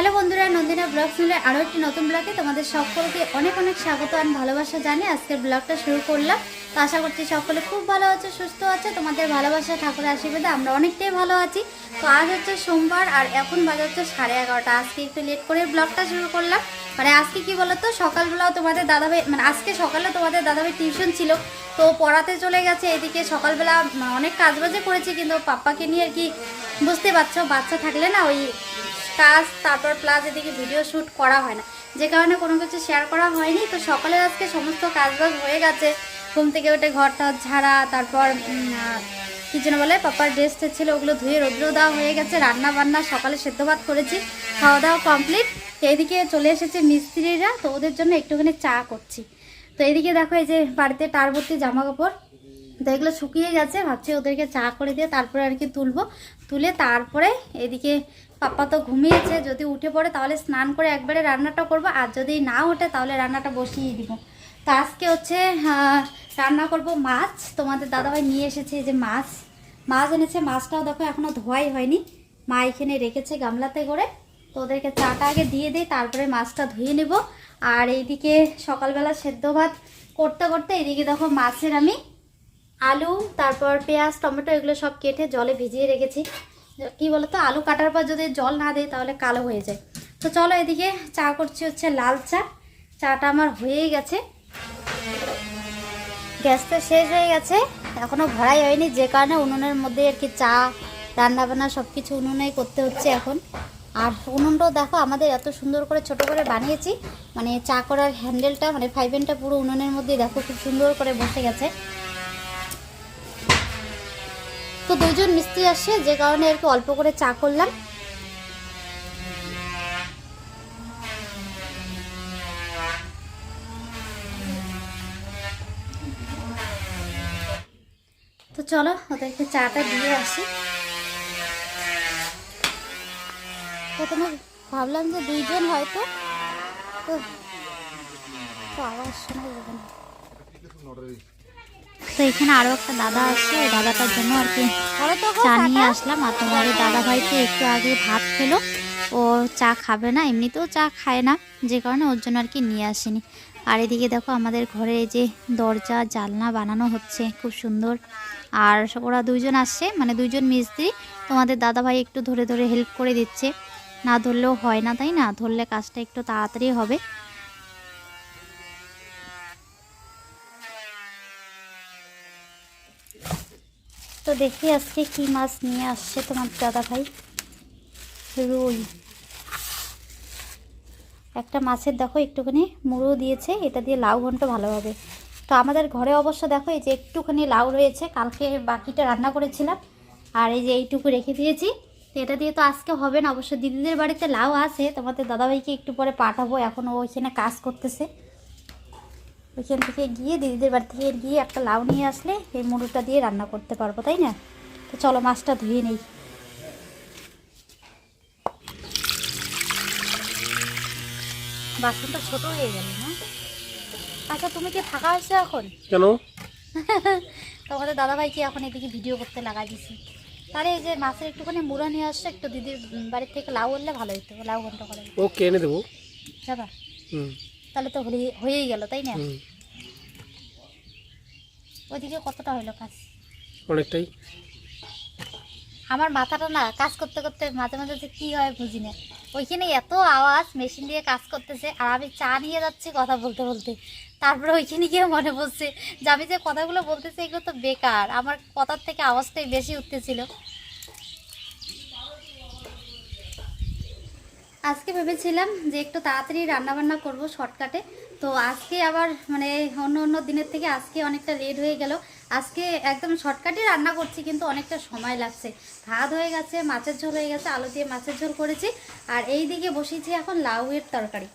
Hello বন্ধুরা, নন্দিনা blog শুনলে আরও একটি নতুন ব্লগে তোমাদের সকলকে অনেক অনেক স্বাগত আর ভালোবাসা জানি আজকের ব্লগটা শুরু করলাম। তো আশা করছি সকলে খুব ভালো আছে, সুস্থ আছে। তোমাদের ভালোবাসা, ঠাকুরের আশীর্বাদে আমরা অনেকটাই ভালো আছি। তো আজ হচ্ছে সোমবার আর এখন বাজে হচ্ছে সাড়ে এগারোটা। আজকে একটু লেট করে ব্লগটা শুরু করলাম। মানে আজকে কি বলতো, সকালবেলাও তোমাদের দাদাভাই মানে আজকে সকালে তোমাদের দাদাভাই টিউশন ছিল, তো পড়াতে চলে গেছে। এদিকে সকালবেলা অনেক কাজ বাজে করেছি, কিন্তু পাপ্পাকে নিয়ে আর কি বুঝতে পারছ, বাচ্চা থাকলে না ওই কাজ তারপর প্লাস এদিকে ভিডিও শ্যুট করা হয় না। যে কারণে কোনো কিছু শেয়ার করা হয়নি। তো সকালে আজকে সমস্ত কাজবাজ হয়ে গেছে। ঘুম থেকে উঠে ঘরটা ঝাড়া, তারপর কি যেন বলে, পাপার ড্রেস ছিল, ওগুলো ধুয়ে রৌদ্র দেওয়া হয়ে গেছে। রান্না বান্না সকালে সেদ্ধ ভাত করেছি। খাওয়া দাওয়া কমপ্লিট তো এদিকে চলে এসেছে মিস্ত্রিরা, তো ওদের জন্য একটুখানি চা করছি। তো এদিকে দেখো এই যে বাড়িতে টার ভর্তি জামা কাপড় তো এগুলো শুকিয়ে গেছে, ভাবছি ওদেরকে চা করে দিয়ে তারপরে আর কি তুলবো। তুলে তারপরে এদিকে পাপ্পা তো ঘুমিয়েছে, যদি উঠে পড়ে তাহলে স্নান করে একবারে রান্নাটা করব, আর যদি না ওঠে তাহলে রান্নাটা বসিয়ে দিব। তো আজকে হচ্ছে রান্না করব মাছ। তোমাদের দাদাভাই নিয়ে এসেছে যে মাছ। মাছ এনেছে, মাছটাও দেখো এখনও ধোয়াই হয়নি। মা এখানে রেখেছে গামলাতে করে। তো ওদেরকে চাটা আগে দিয়ে দিই, তারপরে মাছটা ধুয়ে নেব। আর এইদিকে সকালবেলা সেদ্ধ ভাত করতে করতে এদিকে দেখো মাছের আমি আলু, তারপর পেঁয়াজ, টমেটো এগুলো সব কেটে জলে ভিজিয়ে রেখেছি। কি বলতো, আলু কাটার পর যদি জল না দেয় তাহলে কালো হয়ে যায়। তো চলো এদিকে চা করছি হচ্ছে লাল চা। চাটা আমার হয়েই গেছে। গ্যাসটা শেষ হয়ে গেছে এখনও ভরাই হয়নি। যে কারণে উনুনের মধ্যে আর কি চা রান্না বান্না সব কিছু উনুনেই করতে হচ্ছে এখন। আর উনুনটাও দেখো, আমাদের এত সুন্দর করে ছোট করে বানিয়েছি। মানে চা করার হ্যান্ডেলটা মানে ফাইভেনটা পুরো উনুনের মধ্যেই দেখো, খুব সুন্দর করে বসে গেছে। তো দুজন মিস্ত্রি আসছে যে কারণে আর কি অল্প করে চা করলাম। তো চলো, ওদেরকে চাটা দিয়ে আসি। প্রথমে ভাবলাম যে দুইজন হয়তো। তো আওয়াজ শোনা যাবে না তো এখানে আরও একটা দাদা আসছে ওই দাদাটার জন্য আর কি চা নিয়ে আসলাম। আর তোমার দাদা ভাইকে একটু আগে ভাত খেলো। ও চা খাবে না এমনিতেও চা খায় না যে কারণে ওর জন্য আর কি নিয়ে আসেনি। আর এদিকে দেখো আমাদের ঘরে এই যে দরজা জালনা বানানো হচ্ছে খুব সুন্দর। আর ওরা দুইজন আসছে মানে দুইজন মিস্ত্রি। তোমাদের দাদা ভাই একটু ধরে ধরে হেল্প করে দিচ্ছে। না ধরলেও হয় না তাই না? ধরলে কাজটা একটু তাড়াতাড়ি হবে। তো দেখি আজকে কি মাছ নিয়ে আসছে তোমার দাদা ভাই। রুই। একটা মাছের দেখো, একটুখানি মুড়ো দিয়েছে, এটা দিয়ে লাউ ঘন্ট ভালো হবে তো আমাদের ঘরে অবশ্য দেখো, এই যে একটুখানি লাউ রয়েছে, কালকে বাকিটা রান্না করেছিলাম, আর এই যে এইটুকু রেখে দিয়েছি। তো এটা দিয়ে তো আজকে হবে না, অবশ্য দিদিদের বাড়িতে লাউ আছে, তোমাদের দাদাভাইকে একটু পরে পাঠাবো, এখন ও ওইখানে কাজ করতেছে। ওইখান থেকে গিয়ে দিদিদের বাড়ি থেকে গিয়ে একটা লাউ নিয়ে আসলে এই মুড়োটা দিয়ে রান্না করতে পারব তাই না? তো চলো মাছটা ধুয়ে নেই। বাসনটা ছোট হয়ে গেল না? আচ্ছা তুমি কি ফাঁকা আছো এখন? কেন? তোমাদের দাদাভাই কি এখন এদিকে ভিডিও করতে লাগাই দিছি? তাহলে এই যে মাছের একটুখানি মুড়া নিয়ে আসছে একটু দিদির বাড়ির থেকে লাউ বললে ভালো হতো লাউ ঘণ্টা করে। ওকে এনে দেবো। যাবা? হুম। তাহলে তো হয়েই গেল তাই না? ওইদিকে কতটা হলো কাজ? অনেকটাই। আমার মাথাটা না কাজ করতে করতে মাঝে মাঝে যে কী হয় বুঝি না। ওইখানে এত আওয়াজ মেশিন দিয়ে কাজ করতেছে আর আমি চা নিয়ে যাচ্ছি কথা বলতে বলতে। তারপরে ওইখানে গিয়ে মনে পড়ছে যে আমি যে কথাগুলো বলতেছি এগুলো তো বেকার। আমার কথার থেকে আওয়াজটাই বেশি উঠতেছিল। আজকে ভেবেছিলাম যে একটু তাড়াতাড়ি রান্না বান্না করব শর্টকাটে। তো আজকে আবার মানে অন্য অন্য দিনের থেকে আজকে অনেকটা লেট হয়ে গেল। আজকে একদম শর্টকাটে রান্না করছি কিন্তু অনেকটা সময় লাগছে। ভাত হয়ে গেছে, মাছের ঝোল হয়ে গেছে, আলু দিয়ে মাছের ঝোল করেছি। আর এই দিকে বসিয়েছি এখন লাউয়ের তরকারি।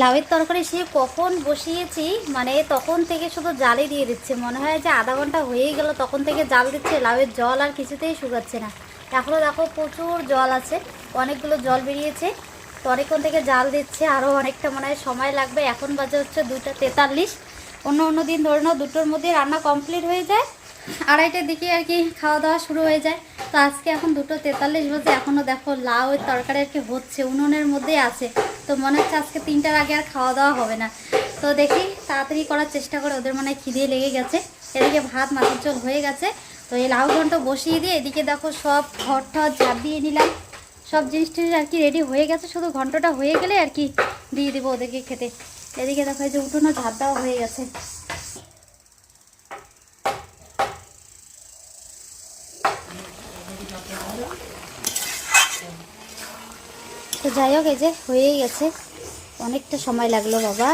লাউয়ের তরকারি সে কখন বসিয়েছি মানে তখন থেকে শুধু জালে দিয়ে দিচ্ছে। মনে হয় যে আধা ঘণ্টা হয়েই গেল, তখন থেকে জাল দিচ্ছে, লাউয়ের জল আর কিছুতেই শুকাচ্ছে না। এখনও দেখো প্রচুর জল আছে, অনেকগুলো জল বেরিয়েছে। তো অনেকক্ষণ থেকে জাল দিচ্ছে আরও অনেকটা মনে হয় সময় লাগবে। এখন বাজে হচ্ছে দুটা তেতাল্লিশ। অন্য অন্য দিন ধরে নাও দুটোর মধ্যে রান্না কমপ্লিট হয়ে যায়। আড়াইটার দিকে আর কি খাওয়া দাওয়া শুরু হয়ে যায়। তো আজকে এখন দুটো তেতাল্লিশ বাজে এখনও দেখো লাউ তরকারি আর কি হচ্ছে, উনুনের মধ্যেই আছে। তো মনে হচ্ছে আজকে তিনটার আগে আর খাওয়া দাওয়া হবে না। তো দেখি তাড়াতাড়ি করার চেষ্টা করে, ওদের মনে হয় খিদে লেগে গেছে। এদিকে ভাত মাছের ঝোল হয়ে গেছে। তো এই লাউ ঘন্ট বসিয়ে দিয়ে এদিকে দেখো সব ঘর টর ঝাঁপ দিয়ে নিলাম। সব জিনিস টিনিস আর কি রেডি হয়ে গেছে, শুধু ঘন্টটা হয়ে গেলে আর কি দিয়ে দেবো ওদেরকে খেতে। এদিকে দেখো এই যে উঠোনো ঝাঁপ দেওয়া হয়ে গেছে। তো যাই হোক, এই যে হয়েই গেছে। অনেকটা সময় লাগল বাবা।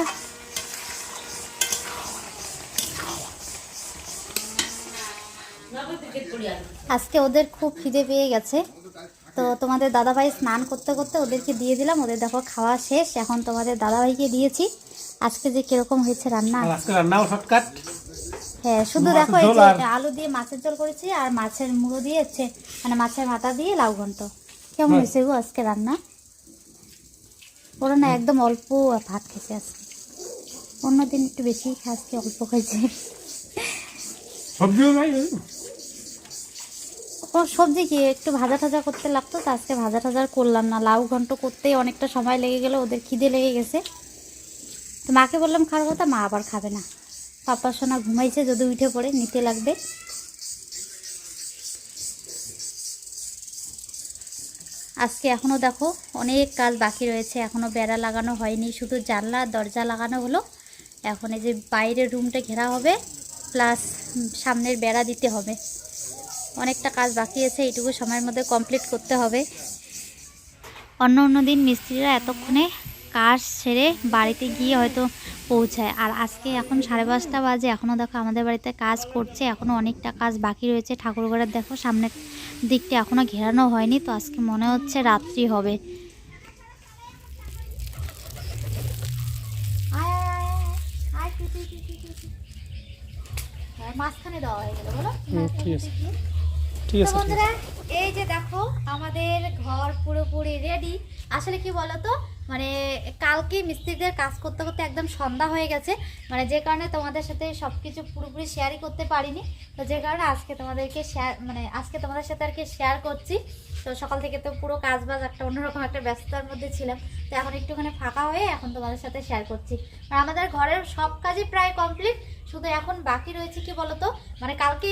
আজকে ওদের খুব খিদে পেয়ে গেছে। তো তোমাদের দাদাভাই স্নান করতে করতে ওদেরকে দিয়ে দিলাম। ওদের দেখো খাওয়া শেষ এখন তোমাদের দাদাভাইকে দিয়েছি। আজকে যে কীরকম হয়েছে রান্না? আজকে রান্নাও শর্টকাট। হ্যাঁ শুধু মাছের দেখো এই যে আলু দিয়ে মাছের ঝোল করেছি আর মাছের মুড়ো দিয়ে হচ্ছে মানে মাছের মাথা দিয়ে লাউ ঘন্ট। কেমন হয়েছে গো আজকে রান্না? ওরা না একদম অল্প ভাত খেয়েছে আজকে। অন্যদিন একটু বেশি খায়, আজকে অল্প খাইছে। সবজিও নাই। সবজি কি, একটু ভাজা টাজা করতে লাগতো, তো আজকে ভাজা আর করলাম না। লাউ ঘন্ট করতেই অনেকটা সময় লেগে গেল, ওদের খিদে লেগে গেছে। তো মাকে বললাম, খাওয়ার কথা? মা আবার খাবে না। পাপার সোনা ঘুমাইছে, যদি উঠে পড়ে, নিতে লাগবে। আজকে এখনও দেখো, অনেক কাজ বাকি রয়েছে। এখনও বেড়া লাগানো হয়নি, শুধু জানলা দরজা লাগানো হলো। এখন এই যে বাইরের রুমটা ঘেরা হবে, প্লাস সামনের বেড়া দিতে হবে। অনেকটা কাজ বাকি আছে এইটুকু সময়ের মধ্যে কমপ্লিট করতে হবে অন্য অন্য দিন মিস্ত্রিরা এতক্ষণে কাজ সেরে বাড়িতে গিয়ে হয়তো পৌঁছায় আর আজকে এখন সাড়ে পাঁচটা বাজে এখনও দেখো আমাদের বাড়িতে কাজ করছে এখনও অনেকটা কাজ বাকি রয়েছে ঠাকুরঘরের দেখো সামনের দিকটা এখনও ঘেরানো হয়নি তো আজকে মনে হচ্ছে রাত্রি হবে। হ্যাঁ, মাঝখানে দেওয়া হয়ে গেল বলো ঠিক আছে। বন্ধুরা এই যে দেখো আমাদের ঘর পুরোপুরি রেডি আসলে কি বলতো? মানে কালকে মিস্ত্রিদের কাজ করতে করতে একদম সন্ধ্যা হয়ে গেছে। মানে যে কারণে তোমাদের সাথে সব কিছু পুরোপুরি শেয়ারই করতে পারিনি। তো যে কারণে আজকে তোমাদেরকে শেয়ার মানে আজকে তোমাদের সাথে আর কি শেয়ার করছি। তো সকাল থেকে তো পুরো কাজ বাজ একটা অন্যরকম একটা ব্যস্ততার মধ্যে ছিলাম। তো এখন একটুখানি ফাঁকা হয়ে এখন তোমাদের সাথে শেয়ার করছি। আর আমাদের ঘরের সব কাজই প্রায় কমপ্লিট শুধু এখন বাকি রয়েছে কি বলতো? মানে কালকে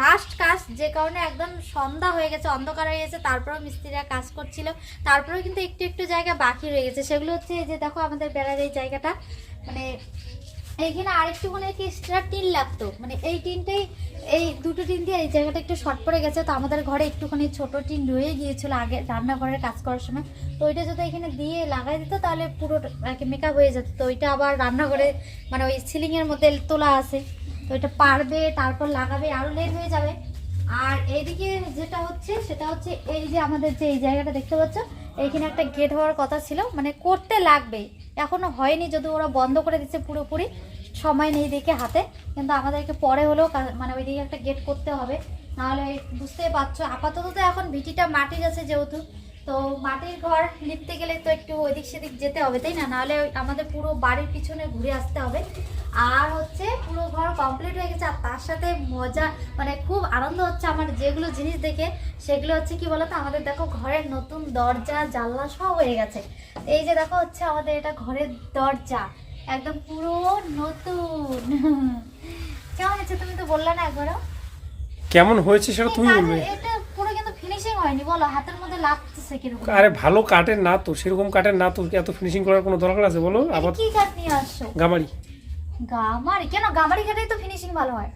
লাস্ট কাজ, যে কারণে একদম সন্ধ্যা হয়ে গেছে, অন্ধকার হয়ে গেছে, তারপরেও মিস্ত্রিরা কাজ করছিল। তারপরেও কিন্তু একটু একটু জায়গা বাকি রয়ে গেছে। সেগুলো হচ্ছে যে দেখো আমাদের বেড়ার এই জায়গাটা। মানে এইখানে আরেকটু আরেকটুখানি কি এক্সট্রা টিন লাগতো। মানে এই টিনটাই, এই দুটো টিন দিয়ে এই জায়গাটা একটু শর্ট পড়ে গেছে, তো আমাদের ঘরে একটুখানি ছোট টিন রয়ে গিয়েছিল আগে রান্নাঘরের কাজ করার সময়। তো ওইটা যদি এখানে দিয়ে লাগাই দিত, তাহলে পুরো মেকআপ হয়ে যেত। তো ওইটা আবার রান্নাঘরে মানে ওই সিলিংয়ের মধ্যে তোলা আছে। তো ওইটা পারবে, তারপর লাগাবে আরও লেট হয়ে যাবে। আর এইদিকে যেটা হচ্ছে, সেটা হচ্ছে এই যে আমাদের যে এই জায়গাটা দেখতে পাচ্ছ, এইখানে একটা গেট হওয়ার কথা ছিল। মানে করতে লাগবে। এখনও হয়নি, যদি ওরা বন্ধ করে দিচ্ছে পুরোপুরি। সময় নেই দেখে হাতে, কিন্তু আমাদেরকে পরে হলেও মানে ওইদিকে একটা গেট করতে হবে। নাহলে বুঝতেই পারছ, আপাতত তো এখন ভিটিটা মাটির আছে যেহেতু, তো মাটির ঘর লিখতে গেলে তো একটু ওইদিক সেদিক যেতে হবে, তাই না? নাহলে আমাদের পুরো বাড়ির পিছনে ঘুরে আসতে হবে। আর হচ্ছে পুরো ঘর কমপ্লিট হয়ে গেছে, আর তার সাথে মজা মানে খুব আনন্দ হচ্ছে আমার যেগুলো জিনিস দেখে। সেগুলো হচ্ছে কি বলতো, আমাদের দেখো ঘরের নতুন দরজা, জানলা সব হয়ে গেছে। এই যে দেখো হচ্ছে আমাদের এটা ঘরের দরজা। একদম পুরো নতুন। কেমন হচ্ছে তুমি তো বললে না একবারও? কেমন হয়েছে সেটা তুমি বলবে। এটা পুরো কিন্তু ফিনিশিং হয়নি বলো হাতের মধ্যে লাগতেছে কীরকম? আরে ভালো কাঠের না তো সেরকম কাঠের না তো এত ফিনিশিং করার কোনো দরকার আছে বলো? আবার কি কাঠ নিয়ে আসছো? গামারি। গামারি? কেন? গামারি কাঠেই তো ফিনিশিং ভালো হয়।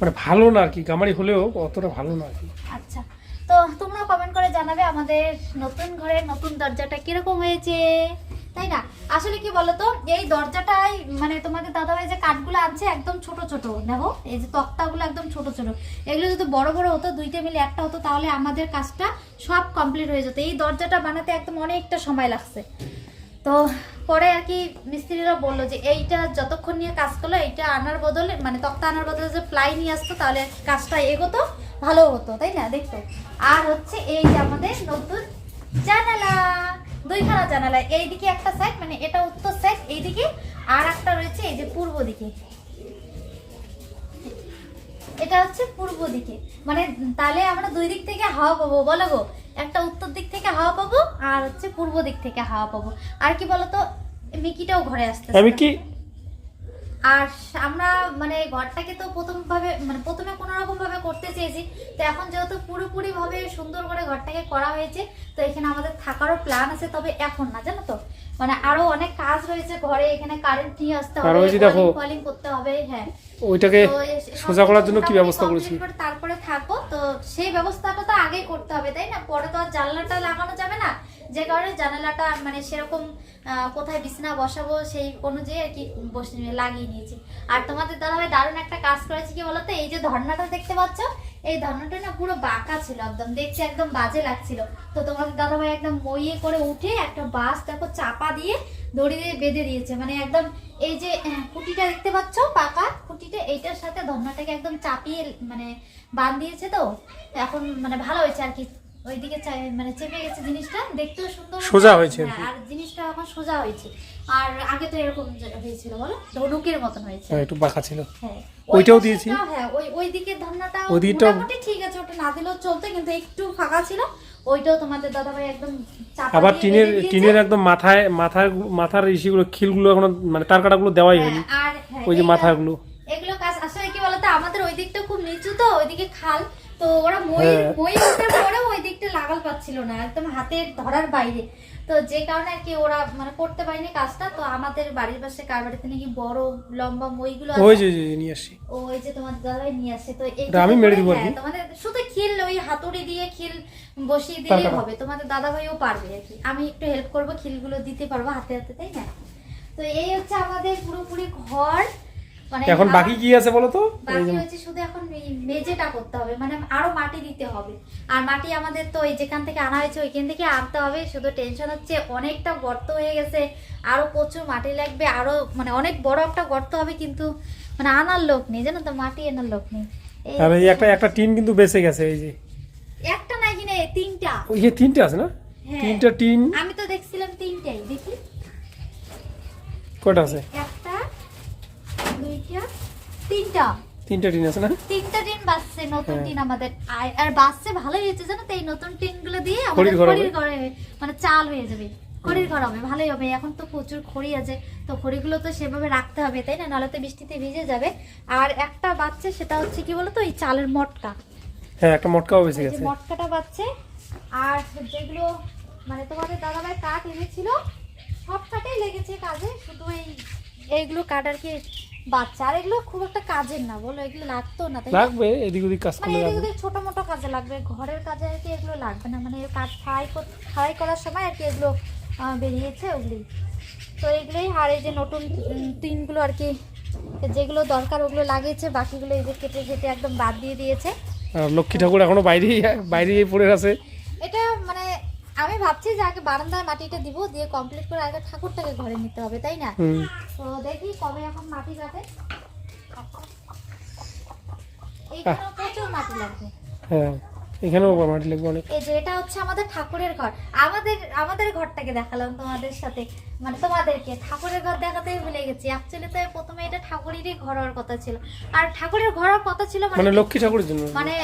মানে ভালো না আর কি গামারি হলেও অতটা ভালো না আর কি। আচ্ছা তো তোমরা কমেন্ট করে জানাবে আমাদের নতুন ঘরের নতুন দরজাটা কীরকম হয়েছে? তাই না? আসলে কি বলতো, এই দরজাটাই মানে তোমাদের দাদাভাই যে কাঠগুলো আনছে একদম ছোট ছোট দেখো এই যে তক্তাগুলো একদম ছোট ছোট। এগুলো যদি বড় বড় হতো, দুইটা মিলে একটা হতো, তাহলে আমাদের কাজটা সব কমপ্লিট হয়ে যেত। এই দরজাটা বানাতে একদম অনেকটা সময় লাগছে। তো পরে আর কি মিস্ত্রিরা বলল যে, এইটা যতক্ষণ নিয়ে কাজ করল, এইটা আনার বদলে মানে তক্তা আনার বদলে যে প্লাই নিয়ে আসতো, তাহলে কাজটা এগোতো ভালো হতো, তাই না? দেখতো। আর হচ্ছে এই যে আমাদের নতুন জানালা। দুইখানা জানালা, এইদিকে একটা সাইড মানে এটা উত্তর সাইড এইদিকে, আর একটা রয়েছে এই যে পূর্ব দিকে। এটা হচ্ছে পূর্ব দিকে। মানে তাহলে আমরা দুই দিক থেকে হাওয়া পাবো, বলো গো। একটা উত্তর দিক থেকে হাওয়া পাবো, আর হচ্ছে পূর্ব দিক থেকে হাওয়া পাবো। আর কি বলতো? মিকিটাও ঘরে আসতে আমি কি আর আমরা মানে ঘরটাকে তো প্রথম ভাবে মানে প্রথমে কোনো রকম ভাবে করতে চেয়েছি। তো এখন যেহেতু পুরোপুরি ভাবে সুন্দর করে ঘরটাকে করা হয়েছে তো এখানে আমাদের থাকারও প্ল্যান আছে তবে এখন না জানো তো? মানে আরও অনেক কাজ রয়েছে ঘরে এখানে কারেন্ট নিয়ে আসতে হবে দেখো, কলিং করতে হবে হ্যাঁ। ওইটাকে সোজা করার জন্য কি ব্যবস্থা করেছি? তারপরে থাকো তো সেই ব্যবস্থাটা তো আগেই করতে হবে তাই না? পরে তো আর জানলাটা লাগানো যাবে না। যে কারণে জানালাটা মানে সেরকম কোথায় বিছানা বসাবো সেই অনুযায়ী আর কি বসে লাগিয়ে নিয়েছি। আর তোমাদের দাদা ভাই দারুণ একটা কাজ করেছে কি বলতো? এই যে ধর্নাটা দেখতে পাচ্ছ, এই ধর্নাটা না পুরো বাঁকা ছিল একদম দেখছি একদম বাজে লাগছিল। তো তোমাদের দাদা ভাই একদম মইয়ে করে উঠে একটা বাস দেখো চাপা দিয়ে দড়ি দিয়ে বেঁধে দিয়েছে। মানে একদম এই যে খুঁটিটা দেখতে পাচ্ছ, পাকা খুঁটিটা, এইটার সাথে ধর্নাটাকে একদম চাপিয়ে মানে বাঁধ দিয়েছে তো, এখন মানে ভালো হয়েছে আর কি। ওইদিকে মানে চেপে গেছে জিনিসটা দেখতেও সুন্দর সোজা হয়েছে আর। হ্যাঁ, আর জিনিসটা এখন সোজা হয়েছে। আর আগে তো এরকম হয়েছিল বলো? মতন হয়েছে। হ্যাঁ, একটু বাঁকা ছিল। হ্যাঁ। ওইটাও ওই দিয়েছি। হ্যাঁ ওই ওই ধান্নাটা মোটামুটি ঠিক আছে ওটা না দিলেও চলতো কিন্তু একটু ফাঁকা ছিল। ওইটাও তোমাদের দাদাভাই একদম আবার টিনের টিনের একদম মাথায় মাথার মাথার ইসিগুলো খিলগুলো এখনও মানে তার কাটাগুলো দেওয়াই হ্যাঁ, হয়নি। হ্যাঁ, ওই যে মাথাগুলো। এগুলো কাজ আসলে কি বলতো আমাদের ওই দিকটা খুব নিচু তো ওইদিকে খাল। তো ওরা মই হ্যাঁ। মই ওঠার পরেও ওই দিকটা লাগাল পাচ্ছিল না একদম হাতের ধরার বাইরে। তো যে কারণে আর কি ওরা মানে করতে পারেনি কাজটা তো আমাদের বাড়ির পাশে কার বাড়িতে নাকি বড় লম্বা মইগুলো ওই আছে যে যে নিয়ে আসছি। ওই যে তোমার দাদাই নিয়ে আসছে তো এই আমি মেরে দিব আর হ্যাঁ, তোমাদের শুধু খিল ওই হাতুড়ি দিয়ে খিল বসিয়ে দিলেই হবে। তোমাদের দাদা ভাইও পারবে আর কি। আমি একটু হেল্প করব খিলগুলো দিতে পারব হাতে হাতে তাই না? তো এই হচ্ছে আমাদের পুরোপুরি ঘর। এখন বাকি কি আছে বলো তো? বাকি হচ্ছে শুধু এখন মেঝেটা করতে হবে মানে আরও মাটি দিতে হবে। আর মাটি আমাদের তো এই যেখান থেকে আনা হয়েছে ওইখান থেকে আনতে হবে শুধু টেনশন হচ্ছে অনেকটা গর্ত হয়ে গেছে আরও প্রচুর মাটি লাগবে আরও মানে অনেক বড় একটা গর্ত হবে কিন্তু মানে আনার লোক নেই জানো তো মাটি আনার লোক নেই। আর এই একটা একটা টিন কিন্তু বেঁচে গেছে এই যে। একটা নাই কিনে তিনটা। ওই যে তিনটে আছে না? হ্যাঁ। তিনটা টিন। আমি তো দেখছিলাম তিনটাই দেখি। কয়টা আছে? তিনটা। তিনটা টিন আছে না? তিনটা টিন বাসছে নতুন হ্যাঁ। টিন আমাদের। আর- আর বাসছে ভালোই হয়েছে জানো তো? এই নতুন টিন দিয়ে আমাদের খড়ির ঘর হবে। খড়ির ঘরে মানে চাল হয়ে যাবে। খড়ির ঘর হবে ভালোই হবে। এখন তো প্রচুর খড়ি আছে তো খড়িগুলো তো সেভাবে রাখতে হবে তাই না? নাহলে তো বৃষ্টিতে ভিজে যাবে। আর একটা বাচ্চা সেটা হচ্ছে কি বলতো? এই চালের মটকা। হ্যাঁ একটা মটকাও বেঁচে গেছে। মটকাটা বাচ্চে আর যেগুলো মানে তোমাদের দাদাভাই কাঠ এনেছিল সব কাঠেই লেগেছে কাজে। শুধু এই এইগুলো কাঠ আর কি বাচ্চা আর এগুলো খুব একটা কাজের না বলো এগুলো লাগতো না তাই? লাগবে এদিক ওদিক কাজ মানে করলে এদিক লাগবে। ওদিক ছোট মোটো কাজে লাগবে ঘরের কাজে আর কি এগুলো লাগবে না মানে কাঠ ফ্রাই ফ্রাই করার সময় আর কি এগুলো বেরিয়েছে ওগুলি। তো এগুলোই আর এই যে নতুন টিনগুলো আর কি যেগুলো দরকার ওগুলো লাগিয়েছে বাকিগুলো এই যে কেটে কেটে একদম বাদ দিয়ে দিয়েছে। আর লক্ষ্মী ঠাকুর এখনও বাইরেই বাইরেই পড়ে আছে। এটা মানে আমি ভাবছি যে আগে বারান্দায় মাটিটা দিব দিয়ে কমপ্লিট করে আগে ঠাকুরটাকে ঘরে নিতে হবে তাই না? তো দেখি কবে এখন মাটি যাবে। এখানে প্রচুর মাটি লাগবে। হ্যাঁ। এখানেও মাটি লাগবে অনেক। এই যে এটা হচ্ছে আমাদের ঠাকুরের ঘর। আমাদের আমাদের ঘরটাকে দেখালাম তোমাদের সাথে। মানে তোমাদেরকে ঠাকুরের ঘর দেখাতেই ভুলে গেছি। অ্যাকচুয়ালি তো প্রথমে এটা ঠাকুরেরই ঘর হওয়ার কথা ছিল। আর ঠাকুরের ঘর হওয়ার কথা ছিল মানে মানে লক্ষ্মী ঠাকুরের জন্য। মানে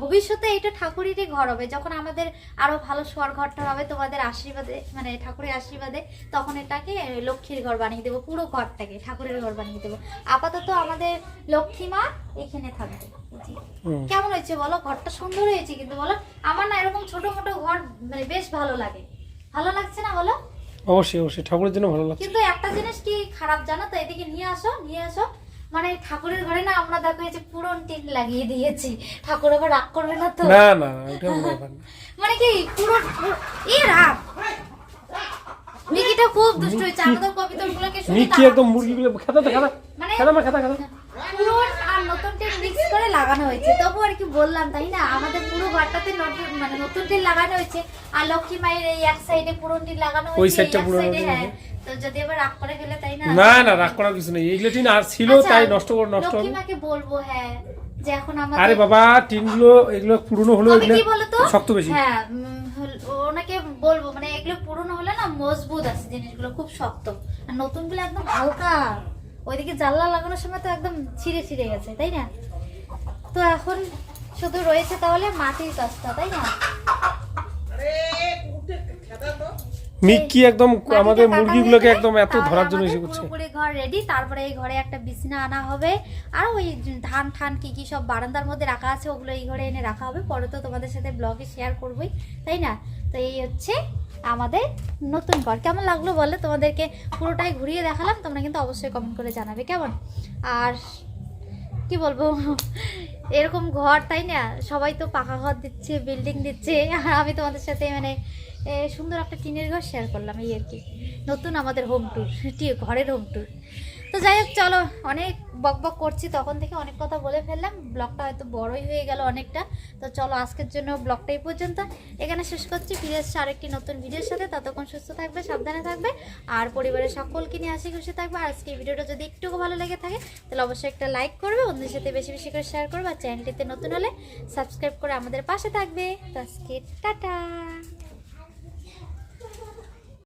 ভবিষ্যতে এটা ঠাকুরেরই ঘর হবে। যখন আমাদের আরও ভালো শোয়ার ঘরটা হবে তোমাদের আশীর্বাদে মানে ঠাকুরের আশীর্বাদে তখন এটাকে লক্ষ্মীর ঘর বানিয়ে দেবো পুরো ঘরটাকে ঠাকুরের ঘর বানিয়ে দেবো। আপাতত আমাদের লক্ষ্মী মা এখানে থাকবে। কেমন হয়েছে বলো? ঘরটা সুন্দর হয়েছে কিন্তু বলো। আমার না এরকম ছোট মোটো ঘর মানে বেশ ভালো লাগে। ভালো লাগছে না বলো? অবশ্যই অবশ্যই। ঠাকুরের জন্য ভালো লাগছে। কিন্তু একটা জিনিস কি খারাপ জানো তো? এদিকে নিয়ে আসো নিয়ে আসো। মানে ঠাকুরের ঘরে না আমরা দেখো এই যে পুরন টিন লাগিয়ে দিয়েছি। ঠাকুর আবার রাগ করবে না তো? না না ওটা মানে কি পুরো এ রাগ! মিকিটা খুব দুষ্ট হয়েছে। আমাদের শুনি মিকি একদম মুরগিগুলো খেতে তো খেতে মানে খেতে খেতে খেতে নতুন টিন মিক্স করে লাগানো হয়েছে। তবু আর কি বললাম তাই না? আমাদের পুরো ঘরটাতে নতুন মানে নতুন টিন লাগানো হয়েছে। আর লক্ষ্মী মায়ের এই এক সাইডে পুরন টিন লাগানো ওই হয়েছে সাইডটা পুরনো হ্যাঁ। তো যদি আবার রাগ করে ফেলে তাই না? না না রাগ করার কিছু নেই। এইগুলো টিন আর ছিল আচ্ছা, তাই নষ্ট করে নষ্ট হবে মাকে বলব হ্যাঁ যে এখন আমাদের আরে বাবা টিনগুলো এগুলো পুরনো হলেও এগুলো কি বলতো? শক্ত বেশি। হ্যাঁ ওনাকে বলব মানে এগুলো পুরনো হলে না মজবুত আছে জিনিসগুলো খুব শক্ত। আর নতুনগুলো একদম হালকা। ওইদিকে জানলা লাগানোর সময় তো একদম ছিঁড়ে ছিঁড়ে গেছে তাই না? তো এখন শুধু রয়েছে তাহলে মাটির কাজটা তাই না? মিক্কি একদম আমাদের মুরগিগুলোকে একদম এত ধরার জন্য এসে করছে পুরোপুরি ঘর রেডি তারপরে এই ঘরে একটা বিছনা আনা হবে। আর ওই ধান ঠান কি কি সব বারান্দার মধ্যে রাখা আছে ওগুলো এই ঘরে এনে রাখা হবে। পরে তো তোমাদের সাথে ব্লগে শেয়ার করবোই তাই না? তো এই হচ্ছে আমাদের নতুন ঘর। কেমন লাগল বলে? তোমাদেরকে পুরোটাই ঘুরিয়ে দেখালাম। তোমরা কিন্তু অবশ্যই কমেন্ট করে জানাবে, কেমন? আর কি বলব? এরকম ঘর, তাই না? সবাই তো পাকা ঘর দিচ্ছে বিল্ডিং দিচ্ছে। আর আমি তোমাদের সাথে মানে সুন্দর একটা টিনের ঘর শেয়ার করলাম, এই আর কি। নতুন আমাদের হোম ট্যুর ঘরের হোম ট্যুর তো যাই হোক, চলো, অনেক বক বক করছি। তখন থেকে অনেক কথা বলে ফেললাম। ব্লগটা হয়তো বড়ই হয়ে গেল অনেকটা। তো চলো আজকের জন্য ব্লগটা এই পর্যন্ত। এখানে শেষ করছি, ফিরে এসছি আরেকটি নতুন ভিডিওর সাথে। ততক্ষণ সুস্থ থাকবে, সাবধানে থাকবে, আর পরিবারের সকলকে নিয়ে হাসি খুশি থাকবে। আর আজকে ভিডিওটা যদি একটুকু ভালো লেগে থাকে, তাহলে অবশ্যই একটা লাইক করবে অন্যের সাথে বেশি বেশি করে শেয়ার করবে, আর চ্যানেলটিতে নতুন হলে সাবস্ক্রাইব করে আমাদের পাশে থাকবে। তো আজকে টাটা!